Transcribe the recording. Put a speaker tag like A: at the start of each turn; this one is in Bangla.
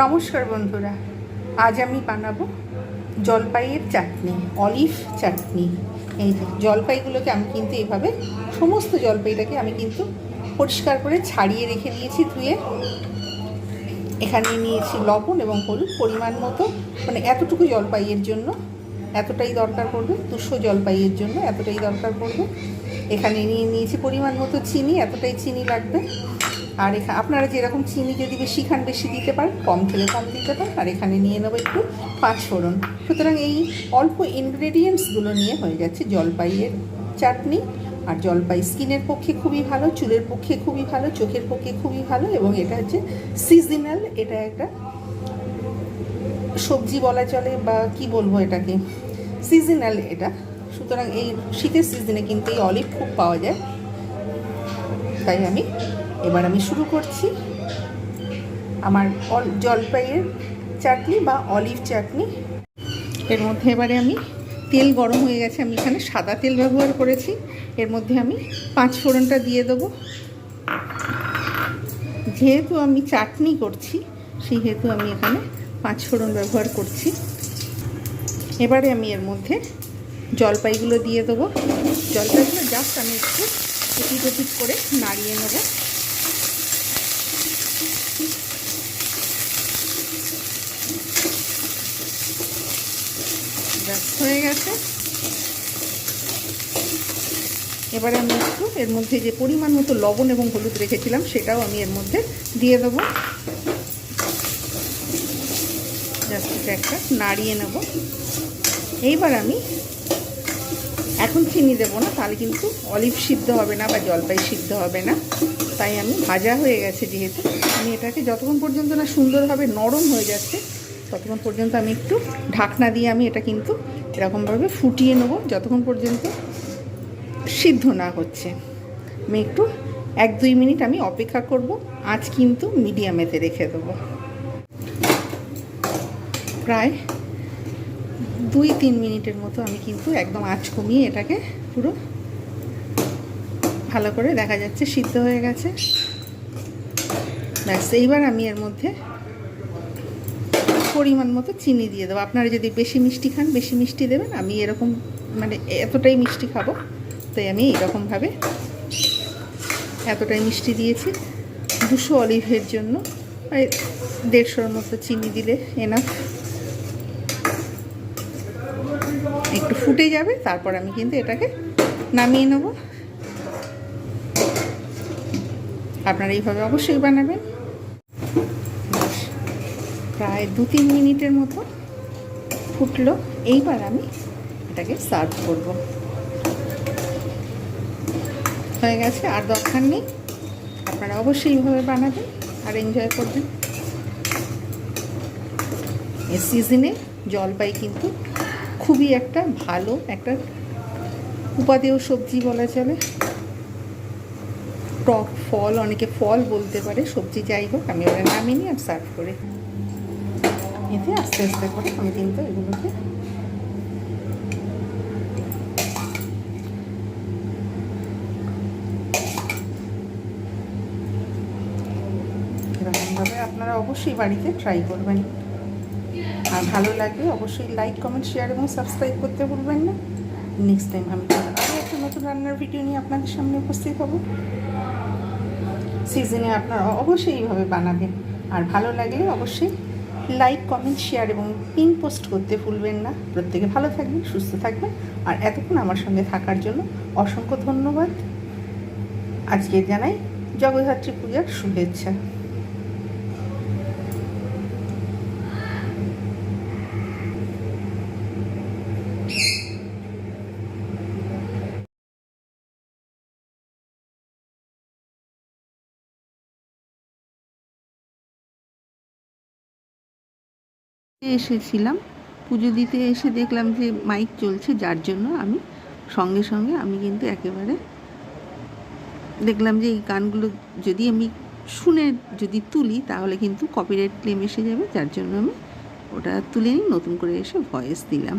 A: নমস্কার বন্ধুরা, আজ আমি বানাবো জলপাইয়ের চাটনি, অলিভ চাটনি। এই জলপাইগুলোকে আমি কিন্তু এভাবে, সমস্ত জলপাইটাকে আমি কিন্তু পরিষ্কার করে ছাড়িয়ে রেখে নিয়েছি ধুয়ে। এখানে নিয়েছি লবণ এবং হলুদ পরিমাণ মতো মানে এতটুকু জলপাইয়ের জন্য। এতটাই দরকার পড়বে, দুশো জলপাইয়ের জন্য এতটাই দরকার পড়বে। এখানে নিয়ে নিয়েছি পরিমাণ মতো চিনি, এতটাই চিনি লাগবে। আর এখানে আপনারা যেরকম চিনি যদি বেশি খান, বেশি দিতে পারেন, কম খেলে কম দিতে পারেন, আর এখানে নিয়ে নেব একটু পাঁচ ফোড়ন। সুতরাং এই অল্প ইনগ্রেডিয়েন্টসগুলো নিয়ে হয়ে যাচ্ছে জলপাইয়ের চাটনি। আর জলপাই স্কিনের পক্ষে খুবই ভালো, চুলের পক্ষে খুবই ভালো, চোখের পক্ষে খুবই ভালো, এবং এটা হচ্ছে সিজনাল এটা একটা সবজি বলা চলে বা কি বলব এটাকে? সিজনাল এটা। সুতরাং এই শীতের সিজনে কিন্তু এই অলিভ খুব পাওয়া যায়। তাই আমি এবার আমি শুরু করছি আমার জলপাইয়ের চাটনি বা অলিভ চাটনি। এর মধ্যে এবারে আমি তেল গরম হয়ে গেছে, আমি এখানে সাদা তেল ব্যবহার করেছি। এর মধ্যে আমি পাঁচ ফোড়নটা দিয়ে দেবো। যেহেতু আমি চাটনি করছি, সেহেতু আমি এখানে পাঁচ ফোড়ন ব্যবহার করছি। এবারে আমি এর মধ্যে জলপাইগুলো দিয়ে দেবো। জলপাইগুলো জাস্ট আমি একটু এপিট করে নাড়িয়ে নেব। হয়ে গেছে। এবারে আমি একটু এর মধ্যে যে পরিমাণ মতো লবণ এবং হলুদ রেখেছিলাম, সেটাও আমি এর মধ্যে দিয়ে দেবো। জাস্ট একটা নাড়িয়ে নেব। এইবার আমি এখন চিনি দেবো না, তাহলে কিন্তু অলিভ সিদ্ধ হবে না বা জলপাই সিদ্ধ হবে না। তাই আমি ভাজা হয়ে গেছে যেহেতু। আমি এটাকে যতক্ষণ পর্যন্ত না সুন্দরভাবে নরম হয়ে যাচ্ছে ততক্ষণ পর্যন্ত আমি একটু ঢাকনা দিয়ে আমি এটা কিন্তু এরকমভাবে ফুটিয়ে নেব, যতক্ষণ পর্যন্ত সিদ্ধ না হচ্ছে। আমি একটু এক দুই মিনিট আমি অপেক্ষা করব, আঁচ কিন্তু মিডিয়ামেতে রেখে দেবো। প্রায় দুই তিন মিনিটের মতো আমি কিন্তু একদম আঁচ কমিয়ে এটাকে পুরো ভালো করে দেখা যাচ্ছে সিদ্ধ হয়ে গেছে। ব্যাস, এইবার আমি এর মধ্যে পরিমাণ মতো চিনি দিয়ে দেবো। আপনারা যদি বেশি মিষ্টি খান, বেশি মিষ্টি দেবেন, আমি এরকম মানে এতটাই মিষ্টি খাব। তাই আমি এরকমভাবে এতটাই মিষ্টি দিয়েছি। দুশো অলিভের জন্য, প্রায় দেড়শোর মতো চিনি দিলে এনাফ একটু ফুটে যাবে, তারপর আমি কিন্তু এটাকে নামিয়ে নেব। আপনারা এইভাবে অবশ্যই বানাবেন। প্রায় দু তিন মিনিটের মতো ফুটলো। এইবার আমি এটাকে সার্ভ করব। হয়ে গেছে, আর দরকার নেই। আপনারা অবশ্যই এইভাবে বানাবেন আর এনজয় করবেন। এই সিজনে জলপাই কিন্তু খুবই একটা ভালো একটা উপাদেয় সবজি বলা চলে। টক ফল, অনেকে ফল বলতে পারে, সবজি যাই হোক, আমি ওরা নামিয়ে নিই আর সার্ভ করে এতে আস্তে আস্তে করে আমি কিন্তু এগুলোকে এরকমভাবে আপনারা অবশ্যই বাড়িতে ট্রাই করবেন। আর ভালো লাগলে অবশ্যই লাইক কমেন্ট শেয়ার এবং সাবস্ক্রাইব করতে ভুলবেন না। নেক্সট টাইম আমি আরও একটা নতুন রান্নার ভিডিও নিয়ে আপনাদের সামনে উপস্থিত হব। সিজনে আপনারা অবশ্যই এইভাবে বানাবেন। আর ভালো লাগলে অবশ্যই লাইক কমেন্ট শেয়ার এবং পিন পোস্ট করতে ভুলবেন না। প্রত্যেকে ভালো থাকবেন, সুস্থ থাকবেন। আর এতক্ষণ আমার সঙ্গে থাকার জন্য অসংখ্য ধন্যবাদ। আজকে জানাই জগদ্ধাত্রী পূজার শুভেচ্ছা। এসেছিলাম। পুজো দিতে এসে দেখলাম যে মাইক চলছে, যার জন্য আমি সঙ্গে সঙ্গে আমি কিন্তু একেবারে দেখলাম যে এই গানগুলো যদি আমি শুনে যদি তুলি, তাহলে কিন্তু কপিরাইট ক্লেম এসে যাবে। যার জন্য আমি ওটা তুলে নিই, নতুন করে এসে ভয়েস দিলাম।